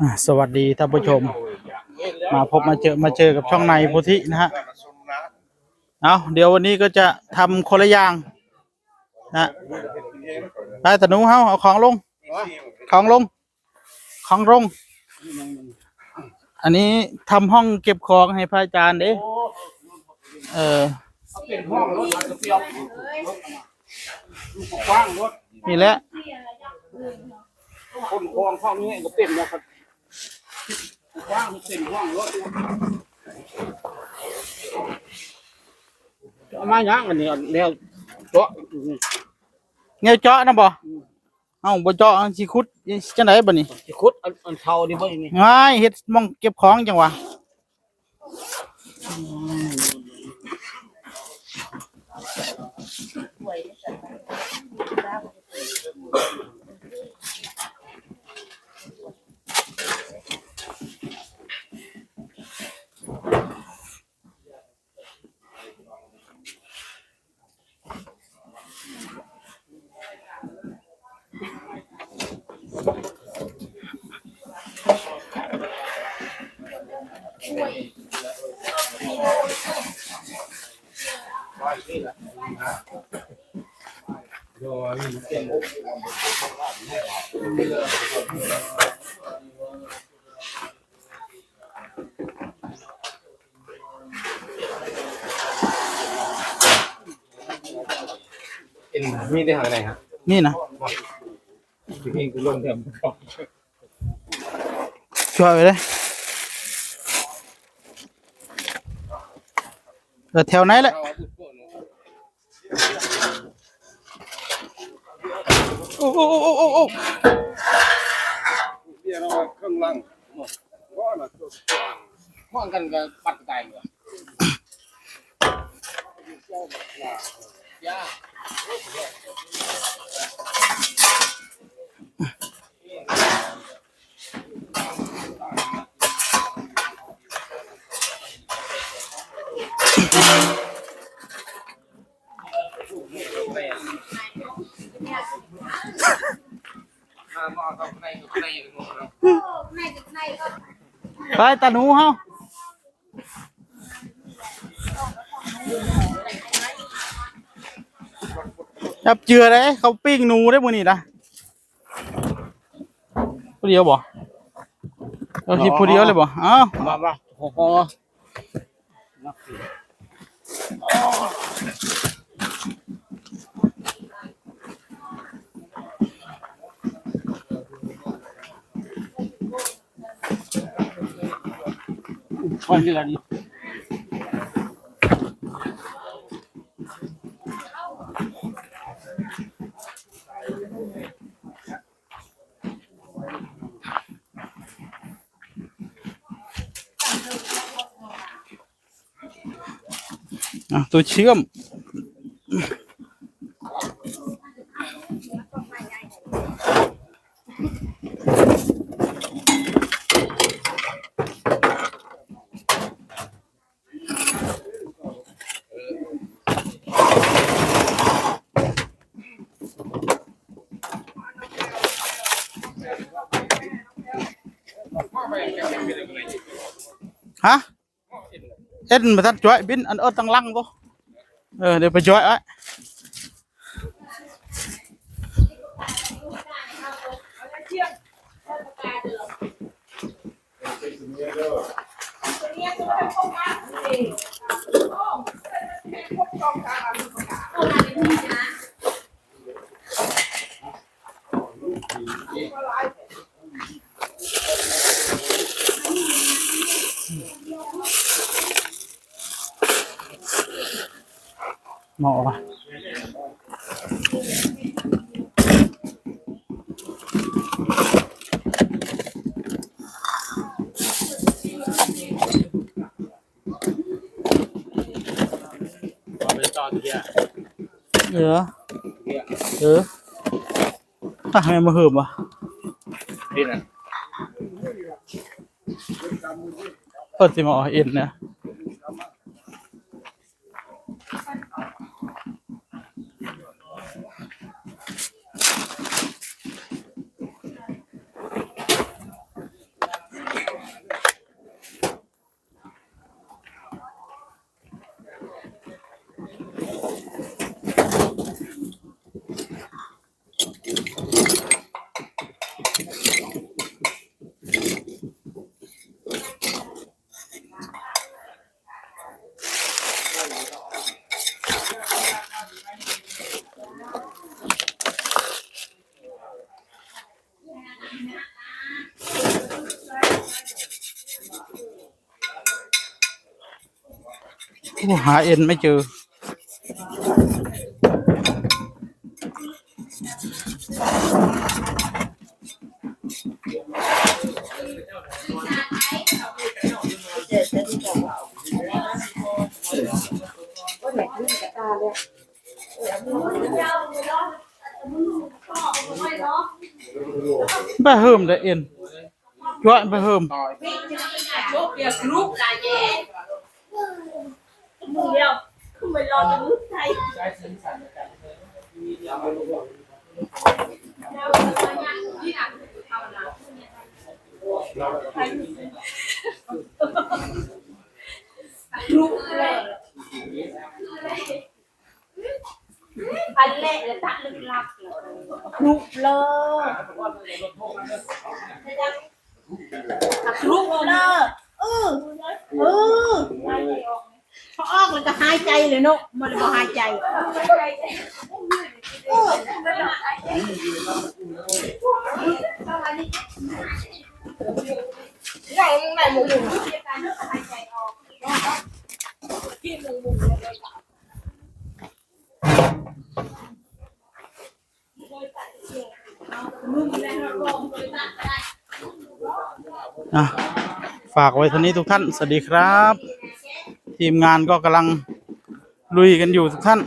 อะสวัสดีท่านผู้ชม มาพบมาเจอมาเจอกับช่องในโพธินะฮะเอาเดี๋ยววันนี้ก็จะทำคนละอย่างนะไปตะหนูเฮาเอาของลง ของลง ของลง อันนี้ทำห้องเก็บของให้พระอาจารย์เด้เออเป็นห้องรถอาจจะเปรียวกว้างรถนี่แหละ คนคลองห้องนี้ก็เต็มนะครับกว้างเต็มห้องรถเอามาย่างกันนี่แนวเจาะเงี้ยเจาะนะบ่เอ้าบ่เจาะอันสิคุดจังไดบัดนี้สิขุดอันอันเท่านี่บ่นี่ง่ายเฮ็ดหมองเก็บของจังหวะ เอ็นมีได้ทางไหนครับนี่นะพี่เองกูลงเถอะช่วยไปเลยเออแถวไหนแหละ โอ้โอ้โอ้โอ้โอ้เบี้ยเราเครื่องลังก็นะห้องกันก็ปัดตายอยู่ย่ามามาเอาในในอยู่ต ไปตาหนูเฮาจับเจือเลยเขาปิ้งหนูได้มื้อนี้นะผู้เดียวบ่เราสิผู้เดียวเลยบ่เอ้ามามาโอ้โห คนที่ละนี่ อะตัวเชื่อม ฮะเอ็ดมาทัดจ้อยบินอันเอิดตั้งลังก็เออเดี๋ยวไปจ้อยไอ้ หมอป่ะเออเออทำไมมาหืมวะนี่นะเปิดสิหมอเอ็นเนี่ย หาเอ็นไม่เจอไปเฮิมได้เอ็นจ้อยไปเฮิม เดียว ขึ้นไปรอจนลุกใจอันเละเลยตักลึกลับครุบเลยครุบเลยเออเออพอออกแล้วก็หายใจเลยเนาะมันเลยบ่หายใจเออกินหมูหมูเลยอะฝากไว้ท่านี้ทุกท่าน สวัสดีครับ ทีมงานก็กำลัง ลุยกันอยู่ทุกท่าน